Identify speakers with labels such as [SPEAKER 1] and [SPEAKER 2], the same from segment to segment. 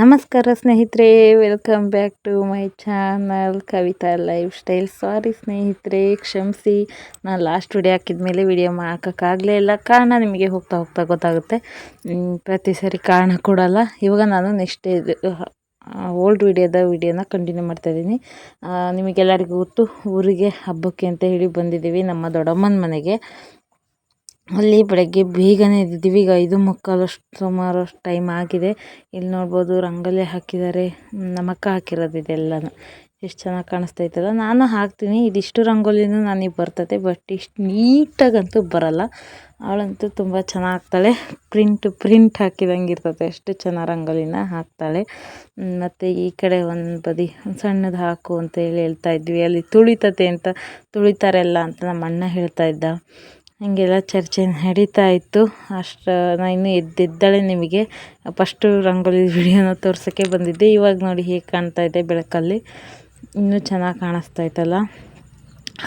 [SPEAKER 1] ನಮಸ್ಕಾರ ಸ್ನೇಹಿತರೆ welcome back to my channel Kavita lifestyle sorry ಸ್ನೇಹಿತರೆ, ಕ್ಷಮಿಸಿ. ನಾನು ಲಾಸ್ಟ್ ವಿಡಿಯೋ ಹಾಕಿದ ಮೇಲೆ ವಿಡಿಯೋ ಮಾಡೋಕ್ಕಾಗಲೇ ಇಲ್ಲ. ಕಾರಣ ನಿಮಗೆ ಹೋಗ್ತಾ ಹೋಗ್ತಾ ಗೊತ್ತಾಗುತ್ತೆ. ಪ್ರತಿ ಸರಿ ಕಾರಣ ಕೊಡಲ್ಲ. ಇವಾಗ ನಾನು ನೆಕ್ಸ್ಟ್ ಓಲ್ಡ್ ವಿಡಿಯೋದ ವಿಡಿಯೋನ ಕಂಟಿನ್ಯೂ ಮಾಡ್ತಾಯಿದ್ದೀನಿ ನಿಮಗೆಲ್ಲರಿಗೂ ಗೊತ್ತು, ಊರಿಗೆ ಹಬ್ಬಕ್ಕೆ ಅಂತ ಹೇಳಿ ಬಂದಿದ್ದೀವಿ ನಮ್ಮ ದೊಡ್ಡಮ್ಮನ ಮನೆಗೆ. ಅಲ್ಲಿ ಬೆಳಗ್ಗೆ ಬೇಗನೆ ಎದ್ದಿದ್ದೀವಿ. ಈಗ ಐದು ಮುಕ್ಕಾಲಷ್ಟು ಸುಮಾರು ಅಷ್ಟು ಟೈಮ್ ಆಗಿದೆ. ಇಲ್ಲಿ ನೋಡ್ಬೋದು ರಂಗೋಲಿ ಹಾಕಿದ್ದಾರೆ. ನಮ್ಮ ಹಾಕಿರೋದು ಇದೆಲ್ಲನೂ. ಎಷ್ಟು ಚೆನ್ನಾಗಿ ಕಾಣಿಸ್ತೈತಲ್ಲ ನಾನು ಹಾಕ್ತೀನಿ. ಇದಿಷ್ಟು ರಂಗೋಲಿನೂ ನನಗೆ ಬರ್ತದೆ. ಬಟ್ ಇಷ್ಟು ನೀಟಾಗಂತೂ ಬರಲ್ಲ. ಅವಳಂತೂ ತುಂಬ ಚೆನ್ನಾಗಿ ಹಾಕ್ತಾಳೆ. ಪ್ರಿಂಟ್ ಪ್ರಿಂಟ್ ಹಾಕಿದಂಗೆ ಇರ್ತದೆ. ಅಷ್ಟು ಚೆನ್ನಾಗಿ ರಂಗೋಲಿನ ಹಾಕ್ತಾಳೆ. ಮತ್ತು ಈ ಕಡೆ ಒಂದು ಬದಿ ಸಣ್ಣದು ಹಾಕು ಅಂತ ಹೇಳಿ ಹೇಳ್ತಾ ಇದ್ವಿ. ಅಲ್ಲಿ ತುಳಿತತೆ ಅಂತ. ತುಳಿತಾರೆಲ್ಲ ಅಂತ ನಮ್ಮ ಅಣ್ಣ ಹೇಳ್ತಾ ಇದ್ದ. ಹೀಗೆಲ್ಲ ಚರ್ಚೆ ನಡೀತಾ ಇತ್ತು. ಅಷ್ಟು ನಾನು ಇನ್ನೂ ಎದ್ದಿದ್ದಾಳೆ ನಿಮಗೆ. ಫಸ್ಟು ರಂಗೋಲಿ ವಿಡಿಯೋನ ತೋರ್ಸೋಕ್ಕೆ ಬಂದಿದ್ದೆ. ಇವಾಗ ನೋಡಿ ಹೇಗೆ ಕಾಣ್ತಾ ಇದೆ ಬೆಳಕಲ್ಲಿ. ಇನ್ನೂ ಚೆನ್ನಾಗಿ ಕಾಣಿಸ್ತಾ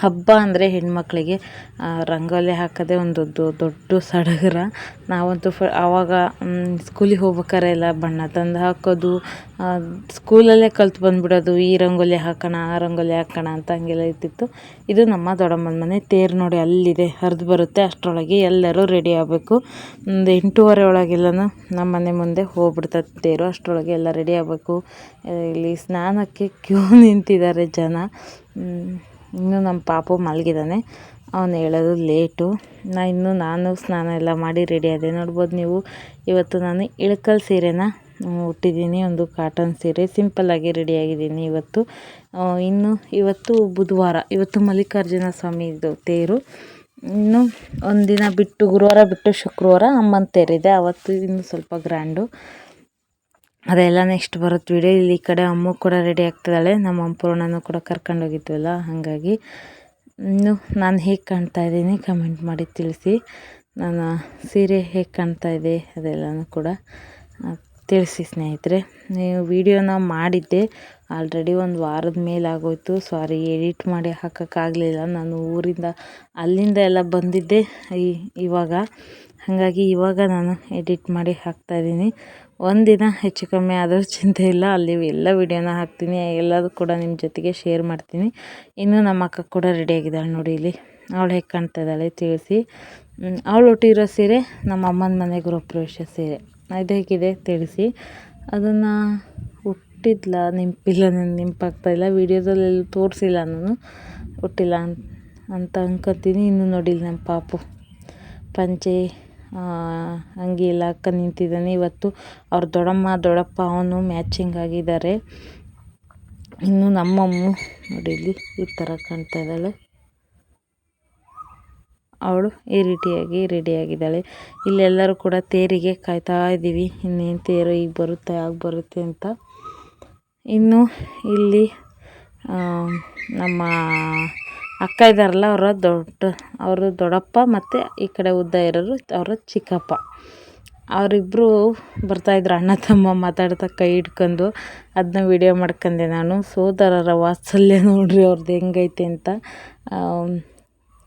[SPEAKER 1] ಹಬ್ಬ ಅಂದರೆ ಹೆಣ್ಮಕ್ಳಿಗೆ ರಂಗೋಲಿ ಹಾಕೋದೇ ಒಂದು ದೊಡ್ಡ ಸಡಗರ. ನಾವಂತೂ ಫ ಆವಾಗ ಸ್ಕೂಲಿಗೆ ಹೋಗ್ಬೇಕಾದ್ರೆ ಎಲ್ಲ ಬಣ್ಣ ತಂದು ಹಾಕೋದು ಸ್ಕೂಲಲ್ಲೇ ಕಲ್ತು ಬಂದುಬಿಡೋದು, ಈ ರಂಗೋಲಿ ಹಾಕೋಣ, ಆ ರಂಗೋಲಿ ಹಾಕೋಣ ಅಂತ ಹಂಗೆಲ್ಲ ಇರ್ತಿತ್ತು. ಇದು ನಮ್ಮ ದೊಡ್ಡಮ್ಮನ ಮನೆ, ತೇರು ನೋಡಿ ಅಲ್ಲಿದೆ, ಹರಿದು ಬರುತ್ತೆ, ಅಷ್ಟರೊಳಗೆ ಎಲ್ಲರೂ ರೆಡಿ ಆಗಬೇಕು. ಒಂದು ಎಂಟೂವರೆ ಒಳಗೆಲ್ಲನೂ ನಮ್ಮ ಮನೆ ಮುಂದೆ ಹೋಗ್ಬಿಡ್ತದೆ ತೇರು, ಅಷ್ಟರೊಳಗೆ ಎಲ್ಲ ರೆಡಿ ಆಗಬೇಕು. ಇಲ್ಲಿ ಸ್ನಾನಕ್ಕೆ ಕ್ಯೂ ನಿಂತಿದ್ದಾರೆ ಜನ. ಇನ್ನು ನಮ್ಮ ಪಾಪು ಮಲಗಿದ್ದಾನೆ. ಅವನು ಹೇಳೋದು ಲೇಟು. ನಾ ಇನ್ನು ನಾನು ಸ್ನಾನ ಎಲ್ಲ ಮಾಡಿ ರೆಡಿ ಆದೆ. ನೋಡ್ಬೋದು ನೀವು. ಇವತ್ತು ನಾನು ಇಳಕಲ್ ಸೀರೆನ? ಉಟ್ಟಿದ್ದೀನಿ. ಒಂದು ಕಾಟನ್ ಸೀರೆ. ಸಿಂಪಲ್ಲಾಗಿ ರೆಡಿಯಾಗಿದ್ದೀನಿ ಇವತ್ತು. ಇನ್ನು ಇವತ್ತು ಬುಧವಾರ. ಇವತ್ತು ಮಲ್ಲಿಕಾರ್ಜುನ ಸ್ವಾಮಿದು ತೇರು. ಇನ್ನು ಒಂದಿನ ಬಿಟ್ಟು ಗುರುವಾರ ಬಿಟ್ಟು ಶುಕ್ರವಾರ ಅಮ್ಮನ ತೇರಿದೆ. ಅವತ್ತು ಇನ್ನು ಸ್ವಲ್ಪ ಗ್ರ್ಯಾಂಡು ಅದೆಲ್ಲ ನೆಕ್ಸ್ಟ್ ಬರುತ್ತೆ ವಿಡಿಯೋ ಇಲ್ಲಿ ಈ ಕಡೆ ಅಮ್ಮ ಕೂಡ ರೆಡಿ ಆಗ್ತಿದ್ದಾಳೆ. ನಮ್ಮ ಅಮ್ಮಪೂರ್ಣನೂ ಕೂಡ ಕರ್ಕೊಂಡು ಹೋಗಿದ್ವಲ್ಲ, ಹಾಗಾಗಿ ಇನ್ನು ನಾನು ಹೇಗೆ ಕಾಣ್ತಾ ಇದ್ದೀನಿ ಕಮೆಂಟ್ ಮಾಡಿ ತಿಳಿಸಿ. ನಾನು ಸೀರೆ ಹೇಗೆ ಕಾಣ್ತಾ ಇದೆ ಅದೆಲ್ಲನೂ ಕೂಡ ತಿಳಿಸಿ ಸ್ನೇಹಿತರೆ. ನೀವು ವಿಡಿಯೋನ ಮಾಡಿದ್ದೆ ಆಲ್ರೆಡಿ ಒಂದು ವಾರದ ಮೇಲೆ ಆಗೋಯಿತು. ಸಾರಿ ಎಡಿಟ್ ಮಾಡಿ ಹಾಕೋಕ್ಕಾಗಲಿಲ್ಲ ನಾನು ಊರಿಂದ, ಅಲ್ಲಿಂದ ಎಲ್ಲ ಬಂದಿದ್ದೆ ಇವಾಗ. ಹಾಗಾಗಿ ಇವಾಗ ನಾನು ಎಡಿಟ್ ಮಾಡಿ ಹಾಕ್ತಾಯಿದ್ದೀನಿ ಒಂದಿನ ಹೆಚ್ಚು ಕಮ್ಮಿ ಆದರೂ ಚಿಂತೆ ಇಲ್ಲ. ಅಲ್ಲಿ ಎಲ್ಲ ವೀಡಿಯೋನ ಹಾಕ್ತೀನಿ. ಎಲ್ಲದೂ ಕೂಡ ನಿಮ್ಮ ಜೊತೆಗೆ ಶೇರ್ ಮಾಡ್ತೀನಿ. ಇನ್ನು ನಮ್ಮ ಅಕ್ಕ ಕೂಡ ರೆಡಿಯಾಗಿದ್ದಾಳೆ ನೋಡಿ ಇಲ್ಲಿ. ಅವಳು ಹೇಗೆ ಕಾಣ್ತಾ ಇದ್ದಾಳೆ ತಿಳಿಸಿ. ಅವಳು ಹುಟ್ಟಿರೋ ಸೀರೆ ನಮ್ಮ ಅಮ್ಮನ ಮನೆ ಗೃಹಪ್ರವೇಶ ಸೀರೆ. ಅದು ಹೇಗಿದೆ ತಿಳಿಸಿ. ಅದನ್ನು ಹುಟ್ಟಿದ್ಲ ನೆನಪಿಲ್ಲ ನನಗೆ ನೆನಪಾಗ್ತಾ ಇಲ್ಲ. ವೀಡಿಯೋದಲ್ಲಿ ತೋರಿಸಿಲ್ಲ ನಾನು. ಹುಟ್ಟಿಲ್ಲ ಅಂತ ಅನ್ಕೋತೀನಿ. ಇನ್ನು ನೋಡಿಲ್ಲ ನಮ್ಮ ಪಾಪು. ಪಂಚೆ ಅಂಗಿ ಎಲ್ಲ ಹಾಕ ನಿಂತಿದ್ದಾನೆ. ಇವತ್ತು ಅವ್ರ ದೊಡ್ಡಮ್ಮ, ದೊಡ್ಡಪ್ಪ ಅವನು ಮ್ಯಾಚಿಂಗ್ ಆಗಿದ್ದಾರೆ. ಇನ್ನು ನಮ್ಮಮ್ಮ, ನೋಡಿ ಇಲ್ಲಿ ಈ ಥರ ಕಾಣ್ತಾ ಇದ್ದಾಳೆ. ಅವಳು ಈ ರೀತಿಯಾಗಿ ರೆಡಿಯಾಗಿದ್ದಾಳೆ ಇಲ್ಲೆಲ್ಲರೂ ಕೂಡ ತೇರಿಗೆ ಕಾಯ್ತಾ ಇದ್ದೀವಿ. ಇನ್ನೇನು ತೇರು ಈಗ ಬರುತ್ತೆ, ಆಗ ಬರುತ್ತೆ ಅಂತ. ಇನ್ನು ಇಲ್ಲಿ ನಮ್ಮ ಅಕ್ಕ ಇದ್ದಾರಲ್ಲ ಅವರ ದೊಡ್ಡ, ಅವರು ದೊಡ್ಡಪ್ಪ ಮತ್ತು ಈ ಕಡೆ ಉದ್ದ ಇರೋರು, ಅವರ ಚಿಕ್ಕಪ್ಪ. ಅವರಿಬ್ಬರು ಬರ್ತಾಯಿದ್ರು ಅಣ್ಣ ತಮ್ಮ ಮಾತಾಡ್ತಾ ಕೈ ಹಿಡ್ಕೊಂಡು ಅದನ್ನ ವೀಡಿಯೋ ಮಾಡ್ಕೊಂಡೆ ನಾನು. ಸೋದರರ ವಾತ್ಸಲ್ಯ ನೋಡ್ರಿ ಅವ್ರದ್ದು ಹೆಂಗೈತೆ ಅಂತ.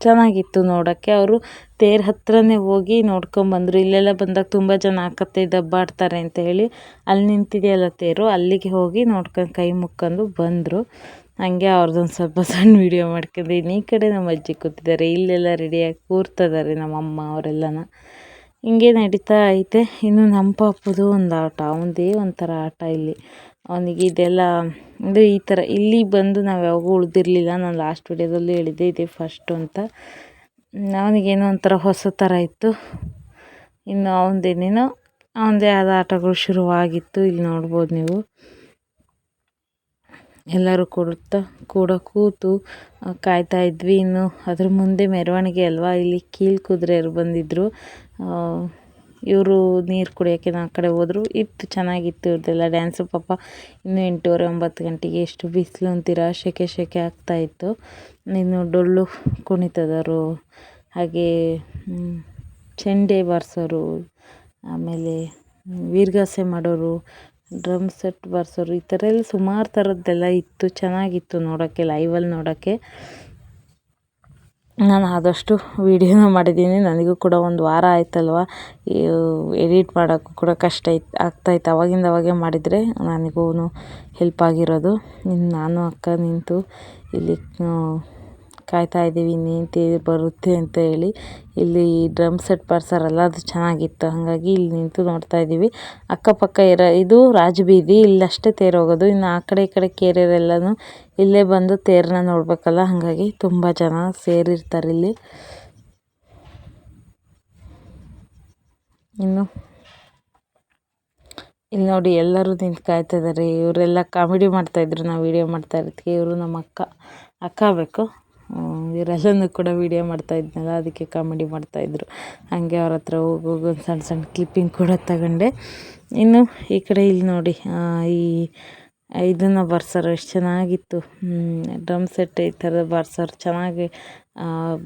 [SPEAKER 1] ಚೆನ್ನಾಗಿತ್ತು ನೋಡೋಕ್ಕೆ. ಅವರು ತೇರು ಹತ್ರನೇ ಹೋಗಿ ನೋಡ್ಕೊಂಬಂದರು ಇಲ್ಲೆಲ್ಲ ಬಂದಾಗ ತುಂಬ ಜನ ಆಕತ್ತೆ ದಬ್ಬಾಡ್ತಾರೆ ಅಂತ ಹೇಳಿ, ಅಲ್ಲಿ ನಿಂತಿದೆಯಲ್ಲ ತೇರು, ಅಲ್ಲಿಗೆ ಹೋಗಿ ನೋಡ್ಕೊಂಡು ಕೈ ಮುಕ್ಕೊಂಡು ಬಂದರು. ಹಾಗೆ ಅವ್ರದ್ದೊಂದು ಸ್ವಲ್ಪ ಸಣ್ಣ ವೀಡಿಯೋ ಮಾಡ್ಕೊಂಡಿದ್ದೀನಿ ಈ ಕಡೆ ನಮ್ಮ ಅಜ್ಜಿ ಕೂತಿದ್ದಾರೆ ಇಲ್ಲೆಲ್ಲ ರೆಡಿಯಾಗಿ ಕೂರ್ತಿದ್ದಾರೆ ನಮ್ಮ ಅಮ್ಮ ಅವರೆಲ್ಲನ. ಹಿಂಗೆ ನಡೀತಾ ಐತೆ. ಇನ್ನು ನಮ್ಮ ಪಾಪದು ಒಂದು ಆಟ, ಅವನದೇ ಒಂಥರ ಆಟ ಇಲ್ಲಿ. ಅವನಿಗೆ ಇದೆಲ್ಲ, ಅಂದರೆ ಈ ಥರ ಇಲ್ಲಿ ಬಂದು ನಾವು ಯಾವಾಗೂ ಉಳಿದಿರಲಿಲ್ಲ. ನಾನು ಲಾಸ್ಟ್ ವಿಡಿಯೋದಲ್ಲಿ ಹೇಳಿದ್ದೆ ಇದೆ ಫಸ್ಟು ಅಂತ. ಅವನಿಗೇನೋ ಒಂಥರ ಹೊಸ ಥರ ಇತ್ತು. ಇನ್ನು ಅವನದೇನೇನೋ, ಅವನದೇ ಆದ ಆಟಗಳು ಶುರುವಾಗಿತ್ತು. ಇಲ್ಲಿ ನೋಡ್ಬೋದು ನೀವು. ಎಲ್ಲರೂ ಕೊಡುತ್ತಾ, ಕೂಡ ಕೂತು ಕಾಯ್ತಾ ಇದ್ವಿ. ಇನ್ನು ಅದ್ರ ಮುಂದೆ ಮೆರವಣಿಗೆ ಅಲ್ವಾ? ಇಲ್ಲಿ ಕೀಲ್ ಕುದುರೆಯರು ಬಂದಿದ್ದರು ಇವರು ನೀರು ಕುಡಿಯೋಕ್ಕೆ ಆ ಕಡೆ ಹೋದರು. ಇತ್ತು, ಚೆನ್ನಾಗಿತ್ತು ಇವ್ರದ್ದೆಲ್ಲ ಡ್ಯಾನ್ಸು ಪಾಪ ಇನ್ನು ಎಂಟೂವರೆ ಒಂಬತ್ತು ಗಂಟೆಗೆ ಎಷ್ಟು ಬಿಸಿಲು ಅಂತೀರ? ಶೆಕೆ ಶೆಕೆ ಆಗ್ತಾಯಿತ್ತು ಇನ್ನು ಡೊಳ್ಳು ಕುಣಿತದವರು, ಹಾಗೆ ಚೆಂಡೆ ಬಾರಿಸೋರು, ಆಮೇಲೆ ವೀರ್ಗಾಸೆ ಮಾಡೋರು ಡ್ರಮ್ ಸೆಟ್ ಬಾರಿಸೋರು, ಈ ಥರ ಎಲ್ಲ ಸುಮಾರು ಥರದ್ದೆಲ್ಲ ಇತ್ತು, ಚೆನ್ನಾಗಿತ್ತು ನೋಡೋಕ್ಕೆ ಲೈವಲ್ಲಿ ನೋಡೋಕ್ಕೆ ನಾನು ಆದಷ್ಟು ವೀಡಿಯೋನ ಮಾಡಿದ್ದೀನಿ, ನನಗೂ ಕೂಡ ಒಂದು ವಾರ ಆಯ್ತಲ್ವ? ಎಡಿಟ್ ಮಾಡೋಕ್ಕೂ ಕೂಡ ಕಷ್ಟ ಇತ್ತು ಆಗ್ತಾಯಿತ್ತು ಅವಾಗಿಂದ ಅವಾಗೆ ಮಾಡಿದರೆ ನನಗೂ ಹೆಲ್ಪ್ ಆಗಿರೋದು. ನಾನು, ಅಕ್ಕ ನಿಂತು ಇಲ್ಲಿ ಕಾಯ್ತಾ ಇದ್ದೀವಿ ಇನ್ನೇನು ಬರುತ್ತೆ ಅಂತ ಹೇಳಿ. ಇಲ್ಲಿ ಡ್ರಮ್ ಸೆಟ್ ಬರ್ಸಾರಲ್ಲ, ಅದು ಚೆನ್ನಾಗಿತ್ತು. ಹಾಗಾಗಿ ಇಲ್ಲಿ ನಿಂತು ನೋಡ್ತಾ ಇದ್ದೀವಿ. ಅಕ್ಕಪಕ್ಕ ಇರೋ, ಇದು ರಾಜಬೀದಿ. ಇಲ್ಲಷ್ಟೇ ತೇರು ಹೋಗೋದು ಇನ್ನು ಆ ಕಡೆ ಈ ಕಡೆ ಕೇರಿಯರೆಲ್ಲನೂ ಇಲ್ಲೇ ಬಂದು ತೇರನ್ನ ನೋಡಬೇಕಲ್ಲ. ಹಾಗಾಗಿ ತುಂಬ ಜನ ಸೇರಿರ್ತಾರೆ ಇಲ್ಲಿ. ಇನ್ನು ಇಲ್ಲಿ ನೋಡಿ, ಎಲ್ಲರೂ ನಿಂತು ಕಾಯ್ತಾ ಇದ್ದಾರೆ. ಇವರೆಲ್ಲ ಕಾಮಿಡಿ ಮಾಡ್ತಾಯಿದ್ರು ನಾವು ವೀಡಿಯೋ ಮಾಡ್ತಾ ಇರೋದಕ್ಕೆ ಇವರು ನಮ್ಮ ಅಕ್ಕ. ಅಕ್ಕ ಬೇಕು. ಇವರೆಲ್ಲನೂ ಕೂಡ ವೀಡಿಯೋ ಮಾಡ್ತಾ ಇದ್ನಲ್ಲ, ಅದಕ್ಕೆ ಕಾಮಿಡಿ ಮಾಡ್ತಾಯಿದ್ರು ಹಾಗೆ ಅವ್ರ ಹತ್ರ ಹೋಗಿ ಹೋಗಿ ಒಂದು ಸಣ್ಣ ಸಣ್ಣ ಕ್ಲಿಪ್ಪಿಂಗ್ ಕೂಡ ತಗೊಂಡೆ. ಇನ್ನು ಈ ಕಡೆ ಇಲ್ಲಿ ನೋಡಿ ಈ ಇದನ್ನು ಬಾರ್ಸೋರು ಎಷ್ಟು ಚೆನ್ನಾಗಿತ್ತು. ಡ್ರಮ್ ಸೆಟ್ ಈ ಥರ ಬಾರ್ಸೋರು ಚೆನ್ನಾಗಿ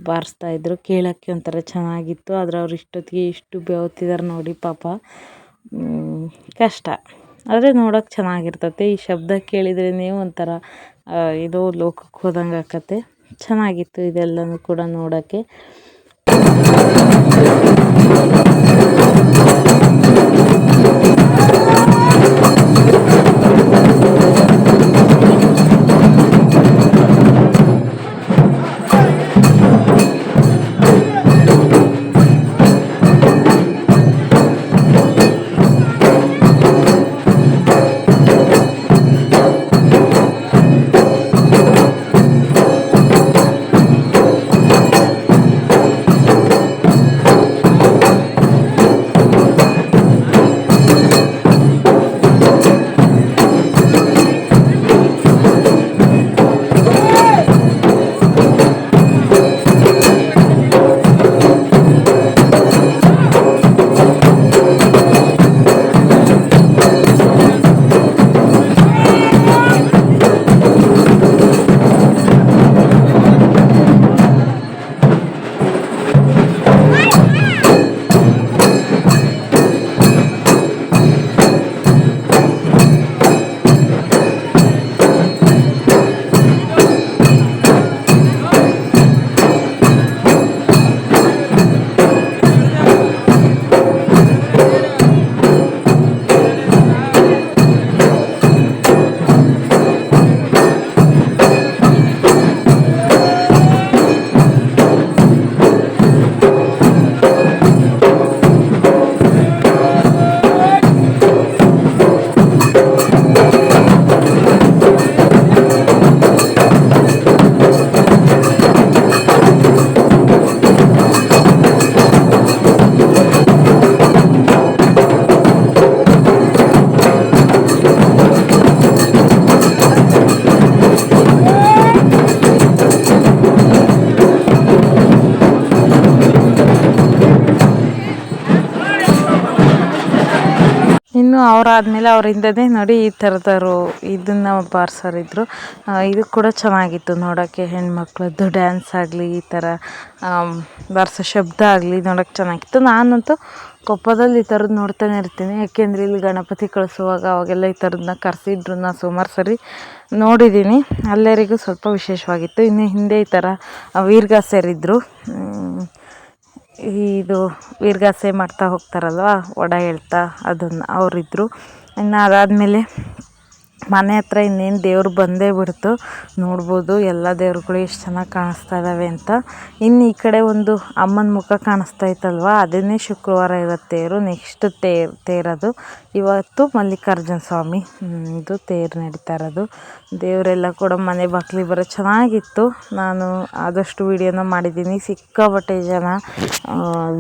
[SPEAKER 1] ಬಾರಿಸ್ತಾ ಇದ್ರು. ಕೇಳೋಕ್ಕೆ ಒಂಥರ ಚೆನ್ನಾಗಿತ್ತು, ಆದರೆ ಅವ್ರು ಇಷ್ಟೊತ್ತಿಗೆ ಇಷ್ಟು ಬೆವತ್ತಿದ್ದಾರೆ ನೋಡಿ ಪಾಪ. ಕಷ್ಟ. ಆದರೆ ನೋಡೋಕೆ ಚೆನ್ನಾಗಿರ್ತತೆ. ಈ ಶಬ್ದ ಕೇಳಿದ್ರೇ ಒಂಥರ ಇದು ಲೋಕಕ್ಕೆ ಹೋದಂಗೆ ಆಕತ್ತೆ. ಚೆನ್ನಾಗಿತ್ತು ಇದೆಲ್ಲನೂ ಕೂಡ ನೋಡೋಕ್ಕೆ. ಇನ್ನು ಅವ್ರ ಅವರಿಂದನೇ ನೋಡಿ ಈ ಥರದವರು ಇದನ್ನು ಬಾರ್ಸೋರಿದ್ರು. ಇದು ಕೂಡ ಚೆನ್ನಾಗಿತ್ತು ನೋಡೋಕ್ಕೆ ಹೆಣ್ಮಕ್ಳದ್ದು ಡ್ಯಾನ್ಸ್ ಆಗಲಿ, ಈ ಥರ ಬಾರಿಸೋ ಶಬ್ದ ಆಗಲಿ ನೋಡೋಕ್ಕೆ ಚೆನ್ನಾಗಿತ್ತು. ನಾನಂತೂ ಕೊಪ್ಪದಲ್ಲಿ ಈ ಥರದ್ದು ನೋಡ್ತಾನೆ ಇರ್ತೀನಿ. ಯಾಕೆಂದರೆ ಇಲ್ಲಿ ಗಣಪತಿ ಕಳಿಸುವಾಗ ಅವಾಗೆಲ್ಲ ಈ ಥರದನ್ನ ಕರೆಸಿದ್ರು ನಾನು ಸುಮಾರು ಸರಿ ನೋಡಿದ್ದೀನಿ ಅಲ್ಲೆರಿಗೂ ಸ್ವಲ್ಪ ವಿಶೇಷವಾಗಿತ್ತು. ಇನ್ನು ಹಿಂದೆ ಈ ಥರ ವೀರ್ಗಾಸೆಯರಿದ್ದರು ಇದು ವೀರ್ಗಾಸೆ ಮಾಡ್ತಾ ಹೋಗ್ತಾರಲ್ವ ಒಡ ಹೇಳ್ತಾ ಅದನ್ನು ಅವರಿದ್ರು. ಇನ್ನು ಅದಾದಮೇಲೆ ಮನೆ ಹತ್ರ ಇನ್ನೇನು ದೇವ್ರು ಬಂದೇ ಬಿಡ್ತು. ನೋಡ್ಬೋದು ಎಲ್ಲ ದೇವ್ರುಗಳು ಎಷ್ಟು ಚೆನ್ನಾಗಿ ಕಾಣಿಸ್ತಾ ಇದ್ದಾವೆ ಅಂತ. ಇನ್ನು ಈ ಕಡೆ ಒಂದು ಅಮ್ಮನ ಮುಖ ಕಾಣಿಸ್ತಾ ಇತ್ತಲ್ವ ಅದನ್ನೇ ಶುಕ್ರವಾರ ಇರೋ ತೇರು. ನೆಕ್ಸ್ಟ್ ತೇರು ತೇರದು. ಇವತ್ತು ಮಲ್ಲಿಕಾರ್ಜುನ ಸ್ವಾಮಿ. ಇದು ತೇರು ನಡೀತಾ ಇರೋದು. ದೇವರೆಲ್ಲ ಕೂಡ ಮನೆ ಬಾಕ್ಲಿ ಬರೋ ಚೆನ್ನಾಗಿತ್ತು. ನಾನು ಆದಷ್ಟು ವಿಡಿಯೋನ ಮಾಡಿದ್ದೀನಿ. ಸಿಕ್ಕಾಪಟ್ಟೆ ಜನ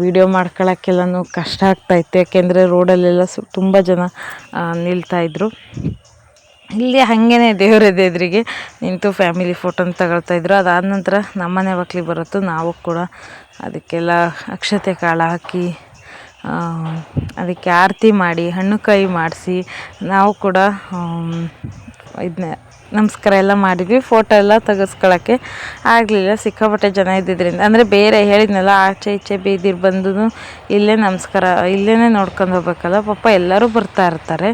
[SPEAKER 1] ವಿಡಿಯೋ ಮಾಡ್ಕೊಳ್ಳೋಕ್ಕೆಲ್ಲನೂ ಕಷ್ಟ ಆಗ್ತಾಯಿತ್ತು ಯಾಕೆಂದರೆ ರೋಡಲ್ಲೆಲ್ಲ ಸು, ತುಂಬ ಜನ ನಿಲ್ತಾಯಿದ್ರು ಇಲ್ಲಿ ಹಾಗೇನೆ ದೇವ್ರ ಎದುರಿಗೆ ನಿಂತು ಫ್ಯಾಮಿಲಿ ಫೋಟೋನ ತಗೊಳ್ತಾಯಿದ್ರು ಅದಾದ ನಂತರ ನಮ್ಮನೆ ಮಕ್ಳಿಗೆ ಬರುತ್ತೋ, ನಾವು ಕೂಡ ಅದಕ್ಕೆಲ್ಲ ಅಕ್ಷತೆ ಕಾಳು ಹಾಕಿ ಅದಕ್ಕೆ ಆರತಿ ಮಾಡಿ, ಹಣ್ಣು ಕಾಯಿ ಮಾಡಿಸಿ, ನಾವು ಕೂಡ ಇದನ್ನ ನಮಸ್ಕಾರ ಎಲ್ಲ ಮಾಡಿದ್ವಿ. ಫೋಟೋ ಎಲ್ಲ ತೆಗೆಸ್ಕೊಳ್ಳೋಕ್ಕೆ ಆಗಲಿಲ್ಲ, ಸಿಕ್ಕಾಪಟ್ಟೆ ಜನ ಇದ್ದಿದ್ದರಿಂದ ಅಂದರೆ ಬೇರೆ ಹೇಳಿದ್ನಲ್ಲ, ಆಚೆ ಈಚೆ ಬೀದಿರು ಬಂದು ಇಲ್ಲೇ ನಮಸ್ಕಾರ ಇಲ್ಲೇ ನೋಡ್ಕೊಂಡು ಹೋಗ್ಬೇಕಲ್ಲ, ಪಾಪ ಎಲ್ಲರೂ ಬರ್ತಾ ಇರ್ತಾರೆ.